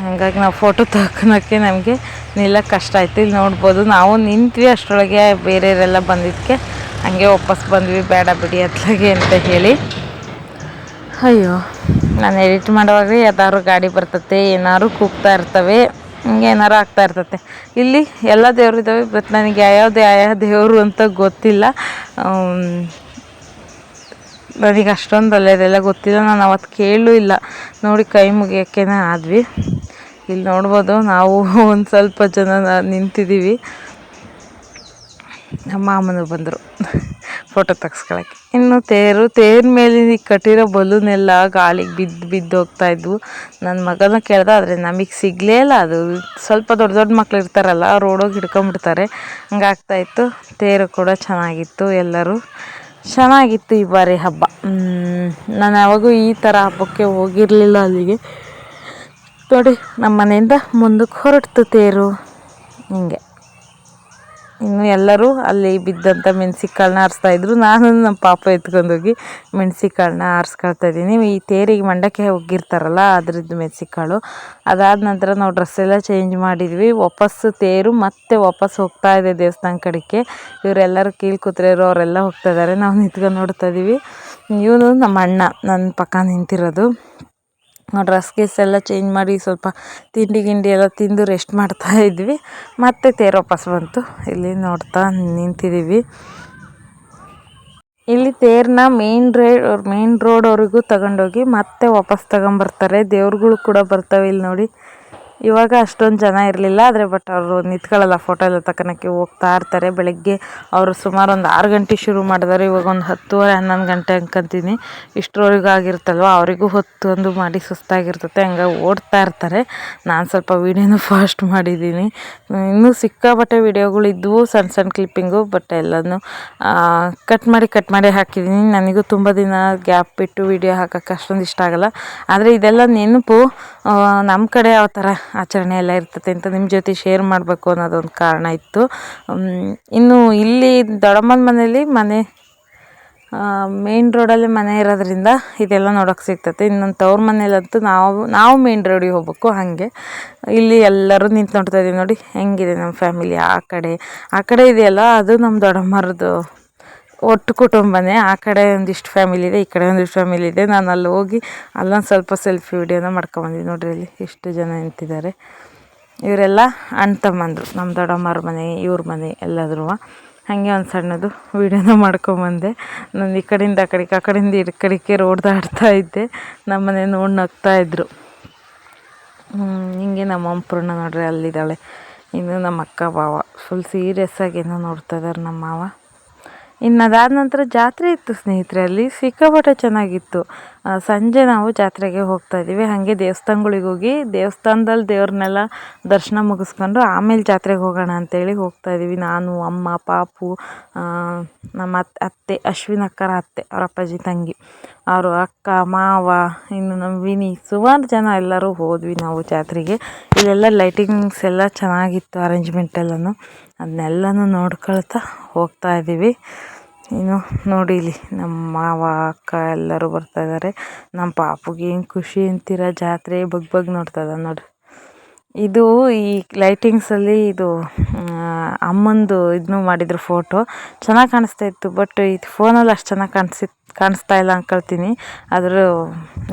[SPEAKER 1] ಹಾಗಾಗಿ ನಾವು ಫೋಟೋ ತಗೊಳೋಕ್ಕೆ ನಮಗೆ ನಿಲ್ಲಕ್ಕೆ ಕಷ್ಟ ಆಯಿತು. ಇಲ್ಲಿ ನೋಡ್ಬೋದು, ನಾವು ನಿಂತ್ವಿ ಅಷ್ಟರೊಳಗೆ, ಬೇರೆಯವರೆಲ್ಲ ಬಂದಿದ್ದಕ್ಕೆ ಹಂಗೆ ವಾಪಸ್ ಬಂದ್ವಿ, ಬೇಡ ಬಿಡಿ ಅತ್ಲಾಗೆ ಅಂತ ಹೇಳಿ. ಅಯ್ಯೋ, ನಾನು ಎಡಿಟ್ ಮಾಡುವಾಗ ಯಾವ್ದಾದ್ರು ಗಾಡಿ ಬರ್ತತೆ, ಏನಾದ್ರು ಕೂಗ್ತಾ ಇರ್ತವೆ, ಹಿಂಗೆ ಏನಾರು ಆಗ್ತಾ ಇರ್ತತೆ. ಇಲ್ಲಿ ಎಲ್ಲ ದೇವರು ಇದ್ದಾವೆ ಬಟ್ ನನಗೆ ಯಾವ್ಯಾವ್ದು ಯಾವ ದೇವರು ಅಂತ ಗೊತ್ತಿಲ್ಲ. ನನಗೆ ಅಷ್ಟೊಂದು ಅಲ್ಲೆದೆಲ್ಲ ಗೊತ್ತಿಲ್ಲ, ನಾನು ಅವತ್ತು ಕೇಳೂ ಇಲ್ಲ. ನೋಡಿ ಕೈ ಮುಗಿಯೋಕ್ಕೇನೆ ಆದ್ವಿ. ಇಲ್ಲಿ ನೋಡ್ಬೋದು ನಾವು ಒಂದು ಸ್ವಲ್ಪ ಜನ ನಿಂತಿದ್ದೀವಿ. ನಮ್ಮ ಮಾಮನು ಬಂದರು ಫೋಟೋ ತೆಗ್ಸ್ಕೊಳಕ್ಕೆ. ಇನ್ನು ತೇರು, ತೇರ್ ಮೇಲೆ ಕಟ್ಟಿರೋ ಬಲೂನ್ ಎಲ್ಲ ಗಾಳಿಗೆ ಬಿದ್ದು ಬಿದ್ದು ಹೋಗ್ತಾ ಇದ್ವು. ನನ್ನ ಮಗನ ಕೇಳ್ದೆ, ಆದರೆ ನಮಗೆ ಸಿಗಲೇ ಇಲ್ಲ ಅದು. ಸ್ವಲ್ಪ ದೊಡ್ಡ ದೊಡ್ಡ ಮಕ್ಳು ಇರ್ತಾರಲ್ಲ, ಅವ್ರು ಓಡೋಗಿ ಹಿಡ್ಕೊಂಬಿಡ್ತಾರೆ. ಹಂಗಾಗ್ತಾ ಇತ್ತು. ತೇರು ಕೂಡ ಚೆನ್ನಾಗಿತ್ತು ಎಲ್ಲರೂ. ಚೆನ್ನಾಗಿತ್ತು ಈ ಬಾರಿ ಹಬ್ಬ. ನಾನು ಯಾವಾಗೂ ಈ ಥರ ಹಬ್ಬಕ್ಕೆ ಹೋಗಿರಲಿಲ್ಲ ಅಲ್ಲಿಗೆ. ನೋಡಿ, ನಮ್ಮ ಮನೆಯಿಂದ ಮುಂದಕ್ಕೆ ಹೊರಡ್ತು ತೇರು. ಹಿಂಗೆ. ಇನ್ನು ಎಲ್ಲರೂ ಅಲ್ಲಿ ಬಿದ್ದಂಥ ಮೆಣಸಿಕಾಳನ್ನ ಆರಿಸ್ತಾ ಇದ್ರು. ನಾನು ನಮ್ಮ ಪಾಪ ಎತ್ಕೊಂಡೋಗಿ ಮೆಣಸಿಕಾಳನ್ನ ಆರಿಸ್ಕೊಳ್ತಾ ಇದ್ದೀನಿ. ಈ ತೇರಿಗೆ ಮಂಡಕ್ಕೆ ಹೋಗಿರ್ತಾರಲ್ಲ, ಅದ್ರದ್ದು ಮೆಣಸಿಕಾಳು ಅದಾದ ನಂತರ ನಾವು ಡ್ರೆಸ್ ಎಲ್ಲ ಚೇಂಜ್ ಮಾಡಿದ್ವಿ. ವಾಪಸ್ಸು ತೇರು, ಮತ್ತೆ ವಾಪಸ್ ಹೋಗ್ತಾ ಇದೆ ದೇವಸ್ಥಾನ ಕಡೆಗೆ. ಇವರೆಲ್ಲರೂ ಕೀಲ್ ಇರೋ ಅವರೆಲ್ಲ ಹೋಗ್ತಾ ಇದ್ದಾರೆ ನಾವು ನಿಂತ್ಕೊಂಡು ನೋಡ್ತಾ ಇದ್ದೀವಿ ಇವನು ನಮ್ಮ ಅಣ್ಣ, ನನ್ನ ಪಕ್ಕ ನಿಂತಿರೋದು. ಡ್ರೆಸ್ ಗಿಸ್ ಎಲ್ಲ ಚೇಂಜ್ ಮಾಡಿ ಸ್ವಲ್ಪ ತಿಂಡಿ ಗಿಂಡಿ ಎಲ್ಲ ತಿಂದು ರೆಸ್ಟ್ ಮಾಡ್ತಾ ಇದ್ವಿ. ಮತ್ತೆ ತೇರು ವಾಪಸ್ ಬಂತು. ಇಲ್ಲಿ ನೋಡ್ತಾ ನಿಂತಿದ್ದೀವಿ. ಇಲ್ಲಿ ತೇರನ್ನ ಮೇನ್ ರೋಡ್ ಮೇನ್ ರೋಡ್ವರೆಗೂ ತಗೊಂಡೋಗಿ ಮತ್ತೆ ವಾಪಸ್ ತಗೊಂಬರ್ತಾರೆ. ದೇವ್ರುಗಳು ಕೂಡ ಬರ್ತವೆ ಇಲ್ಲಿ ನೋಡಿ. ಇವಾಗ ಅಷ್ಟೊಂದು ಜನ ಇರಲಿಲ್ಲ, ಆದರೆ ಬಟ್ ಅವರು ನಿಂತ್ಕೊಳ್ಳಲ್ಲ ಫೋಟೋ ಎಲ್ಲ ತಗೊಳಕ್ಕೆ ಹೋಗ್ತಾ ಇರ್ತಾರೆ. ಬೆಳಗ್ಗೆ ಅವರು ಸುಮಾರು ಒಂದು ಆರು ಗಂಟೆ ಶುರು ಮಾಡಿದಾರೆ, ಇವಾಗ ಒಂದು ಹತ್ತುವರೆ, ಹನ್ನೊಂದು ಗಂಟೆ ಅನ್ಕೊಂತೀನಿ ಇಷ್ಟರವರೆಗೂ ಆಗಿರ್ತಲ್ವ ಅವರಿಗೂ ಹೊತ್ತೊಂದು ಮಾಡಿ ಸುಸ್ತಾಗಿರ್ತತೆ, ಹಂಗೆ ಓಡ್ತಾ ಇರ್ತಾರೆ. ನಾನು ಸ್ವಲ್ಪ ವೀಡಿಯೋನು ಫಾಸ್ಟ್ ಮಾಡಿದ್ದೀನಿ. ಇನ್ನೂ ಸಿಕ್ಕಾಪಟ್ಟೆ ವೀಡಿಯೋಗಳು ಇದ್ದವು ಸಣ್ಣ ಸಣ್ಣ ಕ್ಲಿಪ್ಪಿಂಗು ಬಟ್ ಎಲ್ಲನೂ ಕಟ್ ಮಾಡಿ ಕಟ್ ಮಾಡಿ ಹಾಕಿದ್ದೀನಿ. ನನಗೂ ತುಂಬ ದಿನ ಗ್ಯಾಪ್ ಬಿಟ್ಟು ವೀಡಿಯೋ ಹಾಕೋಕ್ಕೆ ಅಷ್ಟೊಂದು ಇಷ್ಟ ಆಗಲ್ಲ. ಆದರೆ ಇದೆಲ್ಲ ನೆನಪು ನಮ್ಮ ಕಡೆ ಯಾವ ಥರ ಆಚರಣೆ ಎಲ್ಲ ಇರ್ತದೆ ಅಂತ ನಿಮ್ಮ ಜೊತೆ ಶೇರ್ ಮಾಡಬೇಕು ಅನ್ನೋದೊಂದು ಕಾರಣ ಇತ್ತು. ಇನ್ನು ಇಲ್ಲಿ ದೊಡ್ಡಮ್ಮನ ಮನೇಲಿ ಮನೆ ಮೇನ್ ರೋಡಲ್ಲಿ ಮನೆ ಇರೋದ್ರಿಂದ ಇದೆಲ್ಲ ನೋಡೋಕೆ ಸಿಗ್ತದೆ. ಇನ್ನೊಂದು ತವ್ರ ಮನೇಲಂತೂ ನಾವು ನಾವು ಮೇನ್ ರೋಡಿಗೆ ಹೋಗ್ಬೇಕು ಹಾಗೆ. ಇಲ್ಲಿ ಎಲ್ಲರೂ ನಿಂತು ನೋಡ್ತಾ ಇದ್ದೀವಿ ನೋಡಿ, ಹೆಂಗಿದೆ ನಮ್ಮ ಫ್ಯಾಮಿಲಿ ಆ ಕಡೆ. ಆ ಕಡೆ ಇದೆಯಲ್ಲ, ಅದು ನಮ್ಮ ದೊಡ್ಡಮ್ಮರದ್ದು ಒಟ್ಟು ಕುಟುಂಬನೇ. ಆ ಕಡೆ ಒಂದಿಷ್ಟು ಫ್ಯಾಮಿಲಿ ಇದೆ ಈ ಕಡೆ ಒಂದಿಷ್ಟು ಫ್ಯಾಮಿಲಿ ಇದೆ. ನಾನು ಅಲ್ಲಿ ಹೋಗಿ ಅಲ್ಲೊಂದು ಸ್ವಲ್ಪ ಸೆಲ್ಫಿ ವಿಡಿಯೋನ ಮಾಡ್ಕೊಂಬಂದಿದ್ದೆ ನೋಡ್ರಿ ಇಲ್ಲಿ ಎಷ್ಟು ಜನ ನಿಂತಿದ್ದಾರೆ. ಇವರೆಲ್ಲ ಅಣ್ಣ ತಮ್ಮಂದರು. ನಮ್ಮ ದೊಡ್ಡಮ್ಮರ ಮನೆ ಇವ್ರ ಮನೆ ಎಲ್ಲಾದ್ರೂ. ಹಾಗೆ ಒಂದು ಸಣ್ಣದು ವೀಡಿಯೋನ ಮಾಡ್ಕೊಂಬಂದೆ. ನಾನು ಈ ಕಡೆಯಿಂದ ಆ ಕಡೆಗೆ ಆ ಕಡೆಯಿಂದ ಈ ಕಡೆಗೆ ರೋಡ್ ದಾಡ್ತಾ ಇದ್ದೆ. ನಮ್ಮ ಮನೆ ನೋಡಿ ನಗ್ತಾ ಹ್ಮ್, ಹಿಂಗೆ ನಮ್ಮ ಅಂಪೂರ್ಣ ನೋಡ್ರಿ ಅಲ್ಲಿದ್ದಾಳೆ. ಇನ್ನು ನಮ್ಮ ಅಕ್ಕ ಭಾವ. ಫುಲ್ ಸೀರಿಯಸ್ಸಾಗಿ ಏನೋ ನೋಡ್ತಾ ಇದ್ದಾರೆ ನಮ್ಮ ಮಾವ. ಇನ್ನು ಅದಾದ ನಂತರ ಜಾತ್ರೆ ಇತ್ತು ಸ್ನೇಹಿತರೆ, ಅಲ್ಲಿ ಸಿಕ್ಕಾಪಟ್ಟೆ ಚೆನ್ನಾಗಿತ್ತು. ಸಂಜೆ ನಾವು ಜಾತ್ರೆಗೆ ಹೋಗ್ತಾ ಇದ್ದೀವಿ ಹಾಗೆ ದೇವಸ್ಥಾನಗಳಿಗೆ ಹೋಗಿ ದೇವಸ್ಥಾನದಲ್ಲಿ ದೇವ್ರನ್ನೆಲ್ಲ ದರ್ಶನ ಮುಗಿಸ್ಕೊಂಡು ಆಮೇಲೆ ಜಾತ್ರೆಗೆ ಹೋಗೋಣ ಅಂತೇಳಿ ಹೋಗ್ತಾ ಇದ್ದೀವಿ ನಾನು, ಅಮ್ಮ, ಪಾಪು ನಮ್ಮ ಅತ್, ಅತ್ತೆ, ಅಶ್ವಿನ್ ಅಕ್ಕರ ಅತ್ತೆ, ಅವ್ರ ಅಪ್ಪಾಜಿ ತಂಗಿ, ಅವರು ಅಕ್ಕ, ಮಾವ, ಇನ್ನು ನಮ್ಮ ವಿನಿ, ಸುಮಾರು ಜನ ಎಲ್ಲರೂ ಹೋದ್ವಿ ನಾವು ಜಾತ್ರೆಗೆ. ಇಲ್ಲೆಲ್ಲ ಲೈಟಿಂಗ್ಸ್ ಎಲ್ಲ ಚೆನ್ನಾಗಿತ್ತು ಅರೇಂಜ್ಮೆಂಟ್ ಎಲ್ಲನೂ. ಅದನ್ನೆಲ್ಲನೂ ನೋಡ್ಕೊಳ್ತಾ ಹೋಗ್ತಾ ಇದ್ದೀವಿ. ಇನ್ನು ನೋಡಿ ಇಲ್ಲಿ ನಮ್ಮ ಮಾವ, ಅಕ್ಕ ಎಲ್ಲರೂ ಬರ್ತಾ ಇದ್ದಾರೆ. ನಮ್ಮ ಪಾಪುಗೆ ಏನು ಖುಷಿ ಅಂತೀರ? ಜಾತ್ರೆ ಬಗ್ ಬಗ್ ನೋಡ್ತಾ ಇದ್ದಾನೆ ನೋಡ್ರಿ ಇದು ಈ ಲೈಟಿಂಗ್ಸ್ ಅಲ್ಲಿ ಇದು ಅಮ್ಮಂದು ಇದನ್ನು ಮಾಡಿದ್ರು ಫೋಟೋ ಚೆನ್ನಾಗಿ ಕಾಣಿಸ್ತಾ ಇತ್ತು ಬಟ್ ಇದು ಫೋನಲ್ಲಿ ಅಷ್ಟು ಚೆನ್ನಾಗಿ ಕಾಣಿಸಿ ಕಾಣಿಸ್ತಾ ಇಲ್ಲ ಅನ್ಕೊಳ್ತೀನಿ. ಆದರೂ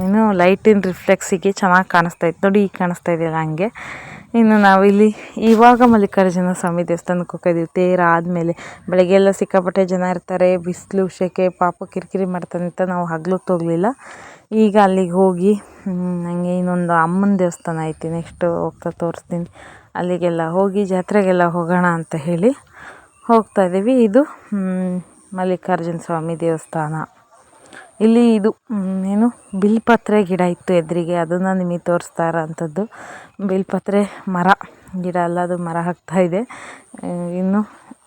[SPEAKER 1] ಏನು ಲೈಟಿನ ರಿಫ್ಲೆಕ್ಸಿಗೆ ಚೆನ್ನಾಗಿ ಕಾಣಿಸ್ತಾ ಇತ್ತು. ನೋಡಿ, ಈಗ ಕಾಣಿಸ್ತಾ ಇದೆಯಲ್ಲ ಹಂಗೆ. ಇನ್ನು ನಾವಿಲ್ಲಿ ಇವಾಗ ಮಲ್ಲಿಕಾರ್ಜುನ ಸ್ವಾಮಿ ದೇವಸ್ಥಾನಕ್ಕೆ ಹೋಗಿದ್ದೀವಿ ತೇರ ಆದಮೇಲೆ ಬೆಳಗ್ಗೆ ಎಲ್ಲ ಸಿಕ್ಕಾಪಟ್ಟೆ ಜನ ಇರ್ತಾರೆ. ಬಿಸಿಲು ಶೆಕೆ ಪಾಪ ಕಿರಿಕಿರಿ ಮಾಡ್ತಾನೆ ಅಂತ ನಾವು ಹಗ್ಲೊತ್ತು ಹೋಗಲಿಲ್ಲ ಈಗ ಅಲ್ಲಿಗೆ ಹೋಗಿ ನನಗೆ ಇನ್ನೊಂದು ಅಮ್ಮನ ದೇವಸ್ಥಾನ ಐತಿ ನೆಕ್ಸ್ಟ್ ಹೋಗ್ತಾ ತೋರಿಸ್ತೀನಿ. ಅಲ್ಲಿಗೆಲ್ಲ ಹೋಗಿ ಜಾತ್ರೆಗೆಲ್ಲ ಹೋಗೋಣ ಅಂತ ಹೇಳಿ ಹೋಗ್ತಾ ಇದ್ದೀವಿ. ಇದು ಮಲ್ಲಿಕಾರ್ಜುನ ಸ್ವಾಮಿ ದೇವಸ್ಥಾನ. ಇಲ್ಲಿ ಇದು ಏನು, ಬಿಲ್ಪತ್ರೆ ಗಿಡ ಇತ್ತು ಎದುರಿಗೆ, ಅದನ್ನು ನಿಮಗೆ ತೋರಿಸ್ತಾ ಇರೋಂಥದ್ದು ಬಿಲ್ಪತ್ರೆ ಮರ, ಗಿಡ ಅಲ್ಲ ಅದು ಮರ ಹಾಕ್ತಾಯಿದೆ ಇದೆ. ಇನ್ನು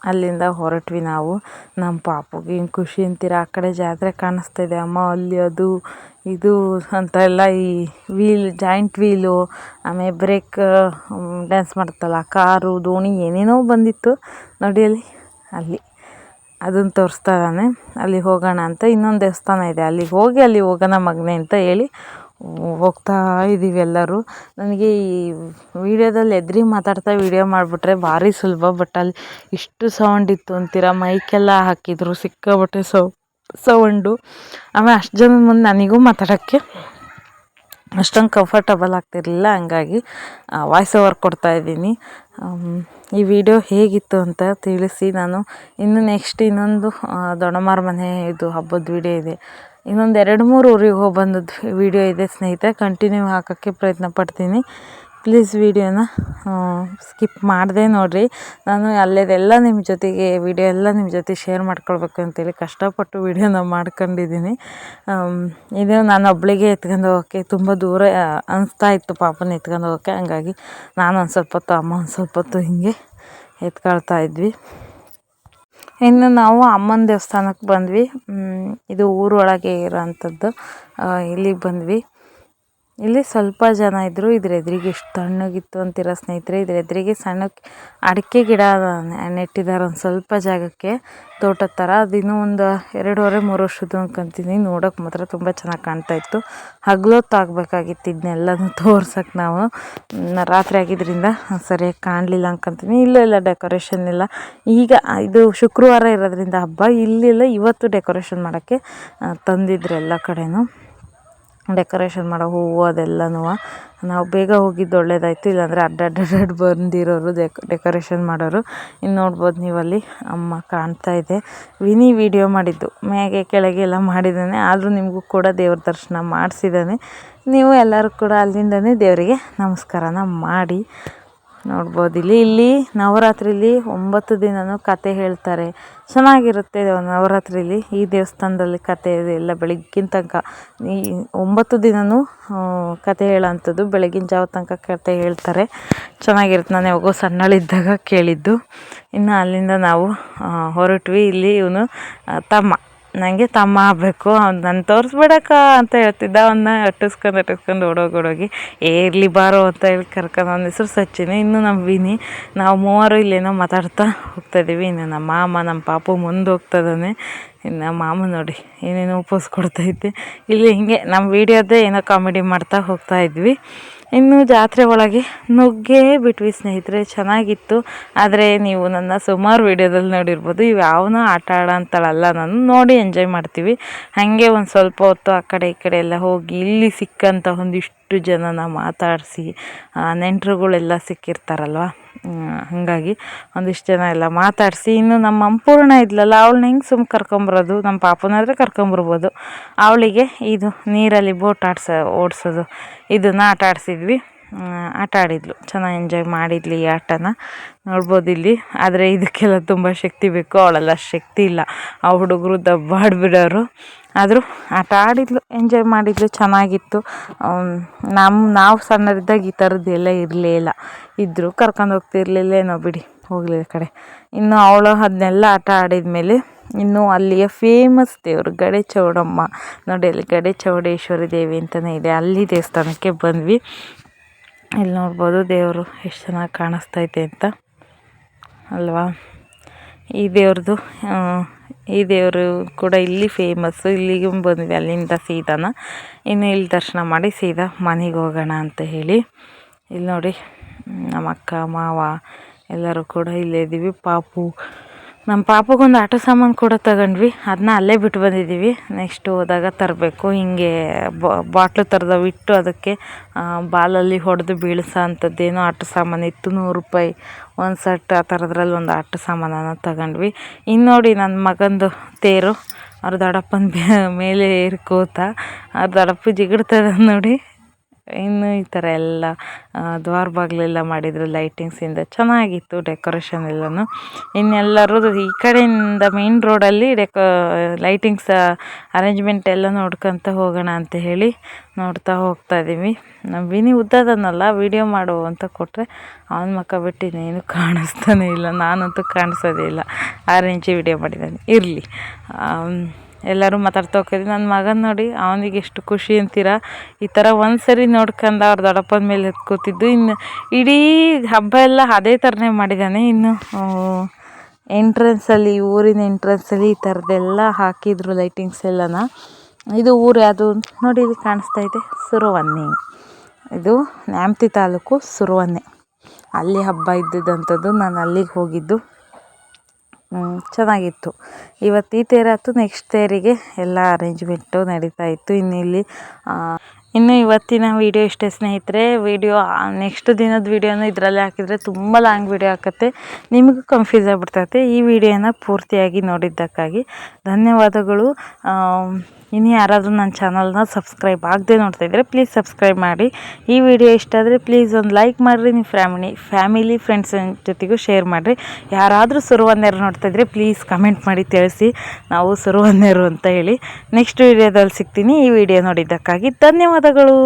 [SPEAKER 1] ಅಲ್ಲಿಂದ ಹೊರಟ್ವಿ ನಾವು. ನಮ್ಮ ಪಾಪುಗೆ ಏನು ಖುಷಿ ಅಂತೀರ? ಆ ಕಡೆ ಜಾತ್ರೆ ಕಾಣಿಸ್ತಾ ಇದೆ. ಅಮ್ಮ, ಅಲ್ಲಿ ಅದು ಇದು ಅಂತ ಎಲ್ಲ ಈ ವೀಲ್ ಜಾಯಿಂಟ್ ವೀಲು ಆಮೇಲೆ ಬ್ರೇಕ್ ಡ್ಯಾನ್ಸ್ ಮಾಡ್ತಲ್ಲ ಕಾರು, ದೋಣಿ ಏನೇನೋ ಬಂದಿತ್ತು ನೋಡಿ ಅಲ್ಲಿ ಅಲ್ಲಿ. ಅದನ್ನು ತೋರಿಸ್ತಾ ಇದ್ದಾನೆ. ಅಲ್ಲಿ ಹೋಗೋಣ ಅಂತ ಇನ್ನೊಂದು ದೇವಸ್ಥಾನ ಇದೆ. ಅಲ್ಲಿಗೆ ಹೋಗಿ ಅಲ್ಲಿ ಹೋಗೋಣ ಮಗನೇ ಅಂತ ಹೇಳಿ ಹೋಗ್ತಾ ಇದ್ದೀವಿ ಎಲ್ಲರೂ. ನನಗೆ ಈ ವಿಡಿಯೋದಲ್ಲಿ ಎದ್ರಿ ಮಾತಾಡ್ತಾ ವಿಡಿಯೋ ಮಾಡಿಬಿಟ್ರೆ ಭಾರಿ ಸುಲಭ, ಬಟ್ ಅಲ್ಲಿ ಇಷ್ಟು ಸೌಂಡ್ ಇತ್ತು ಅಂತೀರ? ಮೈಕೆಲ್ಲ ಹಾಕಿದ್ರು ಸಿಕ್ಕಾಬಟ್ಟೆ ಸೌ ಸೌಂಡು. ಆಮೇಲೆ ಅಷ್ಟು ಜನದ ಮುಂದೆ ನನಗೂ ಮಾತಾಡೋಕ್ಕೆ ಅಷ್ಟೊಂದು ಕಂಫರ್ಟಬಲ್ ಆಗ್ತಿರಲಿಲ್ಲ. ಹಂಗಾಗಿ ವಾಯ್ಸ್ ಓವರ್ ಕೊಡ್ತಾ ಇದ್ದೀನಿ. ಈ ವಿಡಿಯೋ ಹೇಗಿತ್ತು ಅಂತ ತಿಳಿಸಿ ನಾನು ಇನ್ನು ನೆಕ್ಸ್ಟ್ ಇನ್ನೊಂದು ದೊಡ್ಡಮ್ಮರ ಮನೆ ಇದು ಹಬ್ಬದ ವಿಡಿಯೋ ಇದೆ. ಇನ್ನೊಂದು ಎರಡು ಮೂರು ಊರಿಗೆ ಹೋಗಿ ಬಂದದ್ದು ವಿಡಿಯೋ ಇದೆ. ಸ್ನೇಹಿತರೆ ಕಂಟಿನ್ಯೂ ಹಾಕೋಕ್ಕೆ ಪ್ರಯತ್ನ ಪಡ್ತೀನಿ. ಪ್ಲೀಸ್ ವಿಡಿಯೋನ ಸ್ಕಿಪ್ ಮಾಡದೆ ನೋಡಿರಿ. ನಾನು ಅಲ್ಲೇದೆಲ್ಲ ನಿಮ್ಮ ಜೊತೆಗೆ ವಿಡಿಯೋ ಎಲ್ಲ ನಿಮ್ಮ ಜೊತೆ ಶೇರ್ ಮಾಡ್ಕೊಳ್ಬೇಕು ಅಂತೇಳಿ ಕಷ್ಟಪಟ್ಟು ವಿಡಿಯೋನ ಮಾಡ್ಕೊಂಡಿದ್ದೀನಿ. ಇದು ನಾನು ಒಬ್ಬಳಿಗೆ ಎತ್ಕೊಂಡು ಹೋಗೋಕ್ಕೆ ತುಂಬ ದೂರ ಅನಿಸ್ತಾ ಇತ್ತು ಪಾಪನ ಎತ್ಕೊಂಡು ಹೋಗೋಕ್ಕೆ. ಹಂಗಾಗಿ ನಾನು ಒಂದು ಸ್ವಲ್ಪ ಹೊತ್ತು, ಅಮ್ಮ ಒಂದು ಸ್ವಲ್ಪ ಹೊತ್ತು ಹೀಗೆ ಎತ್ಕೊಳ್ತಾ ಇದ್ವಿ. ಇನ್ನು ನಾವು ಅಮ್ಮನ ದೇವಸ್ಥಾನಕ್ಕೆ ಬಂದ್ವಿ. ಇದು ಊರೊಳಗೆ ಇರೋಂಥದ್ದು ಇಲ್ಲಿಗೆ ಬಂದ್ವಿ. ಇಲ್ಲಿ ಸ್ವಲ್ಪ ಜನ ಇದ್ದರು ಇದ್ರ ಎದುರಿಗೆ ಎಷ್ಟು ತಣ್ಣಗಿತ್ತು ಅಂತೀರ ಸ್ನೇಹಿತರೆ. ಇದ್ರ ಎದುರಿಗೆ ಸಣ್ಣ ಅಡಿಕೆ ಗಿಡ ನೆಟ್ಟಿದ್ದಾರೆ ಒಂದು ಸ್ವಲ್ಪ ಜಾಗಕ್ಕೆ, ತೋಟದ ಥರ ಅದಿನ್ನೂ ಒಂದು ಎರಡೂವರೆ, ಮೂರು ವರ್ಷದ್ದು ಅನ್ಕೊಂತೀನಿ ನೋಡೋಕೆ ಮಾತ್ರ ತುಂಬ ಚೆನ್ನಾಗಿ ಕಾಣ್ತಾ ಇತ್ತು. ಹಗ್ಲೊತ್ತು ಆಗಬೇಕಾಗಿತ್ತು ಇದನ್ನೆಲ್ಲನೂ ತೋರ್ಸೋಕೆ ನಾವು. ರಾತ್ರಿ ಆಗಿದ್ದರಿಂದ ಸರಿಯಾಗಿ ಕಾಣಲಿಲ್ಲ ಅನ್ಕೊಂತೀನಿ. ಇಲ್ಲೂ, ಇಲ್ಲ, ಡೆಕೋರೇಷನ್ ಇಲ್ಲ. ಈಗ ಇದು ಶುಕ್ರವಾರ ಇರೋದ್ರಿಂದ ಹಬ್ಬ. ಇಲ್ಲಿಲ್ಲ ಇವತ್ತು ಡೆಕೋರೇಷನ್ ಮಾಡೋಕ್ಕೆ ತಂದಿದ್ರು ಎಲ್ಲ ಕಡೆಯೂ ಡೆಕೋರೇಷನ್ ಮಾಡೋ ಹೂವು ಅದೆಲ್ಲನೂ. ನಾವು ಬೇಗ ಹೋಗಿದ್ದು ಒಳ್ಳೇದಾಯಿತು, ಇಲ್ಲಾಂದರೆ ಅಡ್ಡಡ್ಡಡ್ಡಡ್ ಬಂದಿರೋರು ಡೆಕ್, ಡೆಕೋರೇಷನ್ ಮಾಡೋರು. ಇನ್ನು ನೋಡ್ಬೋದು ನೀವು ಅಲ್ಲಿ ಅಮ್ಮ ಕಾಣ್ತಾ ಇದೆ. ವಿನಿ ವಿಡಿಯೋ ಮಾಡಿದ್ದು, ಮ್ಯಾಗೆ ಕೆಳಗೆ ಎಲ್ಲ ಮಾಡಿದ್ದಾನೆ, ಆದರೂ ನಿಮಗೂ ಕೂಡ ದೇವ್ರ ದರ್ಶನ ಮಾಡಿಸಿದ್ದಾನೆ. ನೀವು ಎಲ್ಲರೂ ಕೂಡ ಅಲ್ಲಿಂದನೇ ದೇವರಿಗೆ ನಮಸ್ಕಾರನ ಮಾಡಿ. ನೋಡ್ಬೋದು. ಇಲ್ಲಿ ಇಲ್ಲಿ ನವರಾತ್ರಿಲಿ ಒಂಬತ್ತು ದಿನವೂ ಕತೆ ಹೇಳ್ತಾರೆ. ಚೆನ್ನಾಗಿರುತ್ತೆ ನವರಾತ್ರಿಲಿ. ಈ ದೇವಸ್ಥಾನದಲ್ಲಿ ಕತೆ ಎಲ್ಲ ಬೆಳಗ್ಗಿನ ತನಕ. ಈ ಒಂಬತ್ತು ದಿನವೂ ಕತೆ ಹೇಳೋಂಥದ್ದು ಬೆಳಗಿನ ಜಾವ ತನಕ ಕತೆ ಹೇಳ್ತಾರೆ. ಚೆನ್ನಾಗಿರುತ್ತೆ. ನಾನು ಯಾವಾಗೋ ಸಣ್ಣಳಿದ್ದಾಗ ಕೇಳಿದ್ದು. ಇನ್ನು ಅಲ್ಲಿಂದ ನಾವು ಹೊರಟ್ವಿ. ಇಲ್ಲಿ ಇವನು ತಮ್ಮ. ನನಗೆ ತಮ್ಮ ಆಗಬೇಕು, ಅವ್ನು ನನ್ನ ತೋರಿಸ್ಬಿಡಕ್ಕ ಅಂತ ಹೇಳ್ತಿದ್ದ. ಅವನ್ನ ಅಟ್ಟಿಸ್ಕೊಂಡು ಅಟ್ಟಿಸ್ಕೊಂಡು ಓಡೋಗಿ ಓಡೋಗಿ ಏ, ಇರಲಿ ಬಾರೋ ಅಂತ ಹೇಳಿ ಕರ್ಕೊಂಡು ಅವನ ಹೆಸರು ಸಚ್ಚಿನ, ಇನ್ನು ನಮ್ಮ ವಿನಿ, ನಾವು ಮೂವರು ಇಲ್ಲೇನೋ ಮಾತಾಡ್ತಾ ಹೋಗ್ತಾಯಿದ್ದೀವಿ ಇನ್ನು ನಮ್ಮ ಮಾಮ ನಮ್ಮ ಪಾಪು ಮುಂದೆ ಹೋಗ್ತದಾನೆ. ಇನ್ನು ಮಾಮ ನೋಡಿ, ಏನೇನೋ ಕೊಡ್ತೈತೆ ಇಲ್ಲಿ ಹಿಂಗೆ ನಮ್ಮ ವೀಡಿಯೋದೇ ಏನೋ ಕಾಮಿಡಿ ಮಾಡ್ತಾ ಹೋಗ್ತಾ ಇದ್ವಿ. ಇನ್ನು ಜಾತ್ರೆ ಒಳಗೆ ನುಗ್ಗೆ ಬಿಟ್ವಿ ಸ್ನೇಹಿತರೆ, ಚೆನ್ನಾಗಿತ್ತು. ಆದರೆ ನೀವು ನನ್ನ ಸುಮಾರು ವೀಡಿಯೋದಲ್ಲಿ ನೋಡಿರ್ಬೋದು, ಇವು ಯಾವನೋ ಆಟ ಅಂತಳಲ್ಲ, ನಾನು ನೋಡಿ ಎಂಜಾಯ್ ಮಾಡ್ತೀವಿ. ಹಾಗೆ ಒಂದು ಸ್ವಲ್ಪ ಹೊತ್ತು ಆ ಕಡೆ ಈ ಕಡೆ ಎಲ್ಲ ಹೋಗಿ, ಇಲ್ಲಿ ಸಿಕ್ಕಂಥ ಒಂದಿಷ್ಟು ಜನನ ಮಾತಾಡಿಸಿ ನೆಂಟರುಗಳೆಲ್ಲ ಸಿಕ್ಕಿರ್ತಾರಲ್ವ. ಹಾಗಾಗಿ ಒಂದಿಷ್ಟು ಜನ ಎಲ್ಲ ಮಾತಾಡಿಸಿ, ಇನ್ನು ನಮ್ಮ ಅಂಪೂರ್ಣ ಇದ್ಲಲ್ಲ, ಅವಳನ್ನ ಹೆಂಗೆ ಸುಮ್ಮ ಕರ್ಕೊಂಬರೋದು? ನಮ್ಮ ಪಾಪನಾದರೆ ಕರ್ಕೊಂಬರ್ಬೋದು. ಅವಳಿಗೆ ಇದು ನೀರಲ್ಲಿ ಬೋಟ್ ಆಡ್ಸ, ಓಡಿಸೋದು. ಇದನ್ನು ಆಟ ಆಡಿಸಿದ್ವಿ. ಆಟ ಆಡಿದ್ಲು. ಚೆನ್ನಾಗಿ ಎಂಜಾಯ್ ಮಾಡಿದ್ಲು ಈ ಆಟನ. ನೋಡ್ಬೋದು ಇಲ್ಲಿ. ಆದರೆ ಇದಕ್ಕೆಲ್ಲ ತುಂಬ ಶಕ್ತಿ ಬೇಕು. ಅವಳೆಲ್ಲ ಶಕ್ತಿ ಇಲ್ಲ. ಆ ಹುಡುಗರು ದಬ್ಬಾಡ್ಬಿಡೋರು. ಆದರೂ ಆಟ ಆಡಿದ್ಲು ಎಂಜಾಯ್ ಮಾಡಿದ್ಲು, ಚೆನ್ನಾಗಿತ್ತು. ನಮ್ಮ ನಾವು ಸಣ್ಣರಿದ್ದಾಗ ಈ ಥರದ್ದೆಲ್ಲ ಇರಲಿಲ್ಲ ಇರಲೇ ಇಲ್ಲ. ಇದ್ದರೂ ಕರ್ಕೊಂಡು ಹೋಗ್ತಿರ್ಲಿಲ್ಲೇನೋ ಬಿಡಿ, ಹೋಗಲಿ ಕಡೆ. ಇನ್ನು ಅವಳು ಅದನ್ನೆಲ್ಲ ಆಟ ಆಡಿದ ಮೇಲೆ ಇನ್ನು ಅಲ್ಲಿಯ ಫೇಮಸ್ ದೇವರು ಗಡೆ ಚೌಡಮ್ಮ. ನೋಡಿ ಅಲ್ಲಿ ಗಡೆ ಚೌಡೇಶ್ವರಿ ದೇವಿ ಅಂತಲೇ ಇದೆ. ಅಲ್ಲಿ ದೇವಸ್ಥಾನಕ್ಕೆ ಬಂದ್ವಿ. ಇಲ್ಲಿ ನೋಡ್ಬೋದು ದೇವರು ಎಷ್ಟು ಚೆನ್ನಾಗಿ ಕಾಣಿಸ್ತೈತೆ ಅಂತ. ಅಲ್ವಾ? ಈ ದೇವ್ರದ್ದು ಈ ದೇವರು ಕೂಡ ಇಲ್ಲಿ ಫೇಮಸ್ಸು ಇಲ್ಲಿಗೆ ಬಂದ್ವಿ ಅಲ್ಲಿಂದ ಸೀದಾನ ಇನ್ನು ಇಲ್ಲಿ ದರ್ಶನ ಮಾಡಿ ಸೀದಾ ಮನೆಗೆ ಹೋಗೋಣ ಅಂತ ಹೇಳಿ. ಇಲ್ಲಿ ನೋಡಿ, ನಮ್ಮ ಅಕ್ಕ, ಮಾವ ಎಲ್ಲರೂ ಕೂಡ ಇಲ್ಲೇ ಇದ್ದೀವಿ. ಪಾಪು, ನಮ್ಮ ಪಾಪಗೊಂದು ಆಟೋ ಸಾಮಾನು ಕೂಡ ತಗೊಂಡ್ವಿ. ಅದನ್ನ ಅಲ್ಲೇ ಬಿಟ್ಟು ಬಂದಿದ್ದೀವಿ. ನೆಕ್ಸ್ಟ್ ಹೋದಾಗ ತರಬೇಕು. ಹಿಂಗೆ ಬಾಟ್ಲು ಥರದವು ಇಟ್ಟು ಅದಕ್ಕೆ ಬಾಲಲ್ಲಿ ಹೊಡೆದು ಬೀಳಿಸೋ ಅಂಥದ್ದೇನೋ ಆಟೋ ಸಾಮಾನು ಇತ್ತು, ನೂರು ರೂಪಾಯಿ. ಒಂದು ಸೆಟ್ ಆ ಥರದ್ರಲ್ಲಿ ಒಂದು ಆಟ ಸಾಮಾನನ್ನು ತಗೊಂಡ್ವಿ. ಇನ್ನು ನೋಡಿ ನನ್ನ ಮಗಂದು ತೇರು. ಅವ್ರ ದೊಡ್ಡಪ್ಪನ ಮೇಲೆ ಏರಿ ಕೂತ ಅವ್ರ ದೊಡ್ಡಪ್ಪ ಜಿಗಿಡ್ತದ ನೋಡಿ. ಇನ್ನು ಈ ಥರ ಎಲ್ಲ ದ್ವಾರ ಬಾಗಿಲೆಲ್ಲ ಮಾಡಿದರು ಲೈಟಿಂಗ್ಸಿಂದ ಚೆನ್ನಾಗಿತ್ತು ಡೆಕೋರೇಷನ್ ಎಲ್ಲನೂ. ಇನ್ನೆಲ್ಲರೂ ಈ ಕಡೆಯಿಂದ ಮೇನ್ ರೋಡಲ್ಲಿ ಡೆಕೋ ಲೈಟಿಂಗ್ಸ್ ಅರೇಂಜ್ಮೆಂಟ್ ಎಲ್ಲ ನೋಡ್ಕೊತ ಹೋಗೋಣ ಅಂತ ಹೇಳಿ ನೋಡ್ತಾ ಹೋಗ್ತಾ ಇದ್ದೀವಿ ನಮ್ಮ ವಿನಿ ಉದ್ದದನ್ನಲ್ಲ ವಿಡಿಯೋ ಮಾಡು ಅಂತ ಕೊಟ್ಟರೆ ಅವನ ಮಕ್ಕ ಬಿಟ್ಟು ಇನ್ನೇನು ಕಾಣಿಸ್ತಾನೆ ಇಲ್ಲ, ನಾನಂತೂ ಕಾಣಿಸೋದೇ ಇಲ್ಲ. ಆ ವಿಡಿಯೋ ವೀಡಿಯೋ ಮಾಡಿದ್ದಾನೆ. ಇರಲಿ. ಎಲ್ಲರೂ ಮಾತಾಡ್ತಾ ಹೋಗ್ತಿದ್ವಿ. ನನ್ನ ಮಗನ ನೋಡಿ, ಅವನಿಗೆ ಎಷ್ಟು ಖುಷಿ ಅಂತೀರ? ಈ ಥರ ಒಂದು ಸರಿ ನೋಡ್ಕೊಂಡು ಅವ್ರ ದೊಡ್ಡಪ್ಪನ ಮೇಲೆ ಕೂತಿದ್ದು. ಇನ್ನು ಇಡೀ ಹಬ್ಬ ಎಲ್ಲ ಅದೇ ಥರನೇ ಮಾಡಿದ್ದಾನೆ ಇನ್ನು ಎಂಟ್ರೆನ್ಸಲ್ಲಿ ಊರಿನ ಎಂಟ್ರೆನ್ಸಲ್ಲಿ ಈ ಥರದ್ದೆಲ್ಲ ಹಾಕಿದ್ರು ಲೈಟಿಂಗ್ಸ್ ಎಲ್ಲನ. ಇದು ಊರು ಯಾವುದು? ನೋಡಿ, ಇಲ್ಲಿ ಕಾಣಿಸ್ತಾ ಇದೆ. ಸುರವನ್ನಿ. ಇದು ನ್ಯಾಮತಿ ತಾಲೂಕು ಸುರವನ್ನೆ. ಅಲ್ಲಿ ಹಬ್ಬ ಇದ್ದಿದ್ದಂಥದ್ದು ನಾನು ಅಲ್ಲಿಗೆ ಹೋಗಿದ್ದು. ಚೆನ್ನಾಗಿತ್ತು. ಇವತ್ತು ಈ ತೇರು ಆಯ್ತು ನೆಕ್ಸ್ಟ್ ತೇರಿಗೆ ಎಲ್ಲ ಅರೇಂಜ್ಮೆಂಟು ನಡೀತಾ ಇತ್ತು. ಇನ್ನು ಇಲ್ಲಿ ಇನ್ನು ಇವತ್ತಿನ ವಿಡಿಯೋ ಇಷ್ಟೇ ಸ್ನೇಹಿತರೆ ವಿಡಿಯೋ ನೆಕ್ಸ್ಟ್ ದಿನದ ವೀಡಿಯೋನ ಇದರಲ್ಲಿ ಹಾಕಿದರೆ ತುಂಬ ಲಾಂಗ್ ವೀಡಿಯೋ ಆಕತ್ತೆ. ನಿಮಗೂ ಕನ್ಫ್ಯೂಸ್ ಆಗಿಬಿಡ್ತೈತೆ. ಈ ವಿಡಿಯೋನ ಪೂರ್ತಿಯಾಗಿ ನೋಡಿದ್ದಕ್ಕಾಗಿ. ಧನ್ಯವಾದಗಳು. ಇನ್ನು ಯಾರಾದರೂ ನನ್ನ ಚಾನಲ್ನ ಸಬ್ಸ್ಕ್ರೈಬ್ ಆಗದೆ ನೋಡ್ತಾ ಇದ್ದರೆ ಪ್ಲೀಸ್ ಸಬ್ಸ್ಕ್ರೈಬ್ ಮಾಡಿ. ಈ ವಿಡಿಯೋ ಇಷ್ಟ ಆದರೆ ಪ್ಲೀಸ್ ಒಂದು ಲೈಕ್ ಮಾಡಿರಿ, ನಿಮ್ಮ ಫ್ಯಾಮಿಲಿ ಫ್ಯಾಮಿಲಿ ಫ್ರೆಂಡ್ಸ್ ಜೊತೆಗೂ ಶೇರ್ ಮಾಡಿರಿ. ಯಾರಾದರೂ ಸುರುವನ್ನೇರು ನೋಡ್ತಾ ಇದ್ದರೆ ಪ್ಲೀಸ್ ಕಮೆಂಟ್ ಮಾಡಿ, ತಿಳಿಸಿ. ನಾವು ಸುರುವನ್ನೇರು ಅಂತ ಹೇಳಿ ನೆಕ್ಸ್ಟ್ ವಿಡಿಯೋದಲ್ಲಿ ಸಿಗ್ತೀನಿ. ಈ ವಿಡಿಯೋ ನೋಡಿದ್ದಕ್ಕಾಗಿ ಧನ್ಯವಾದಗಳು.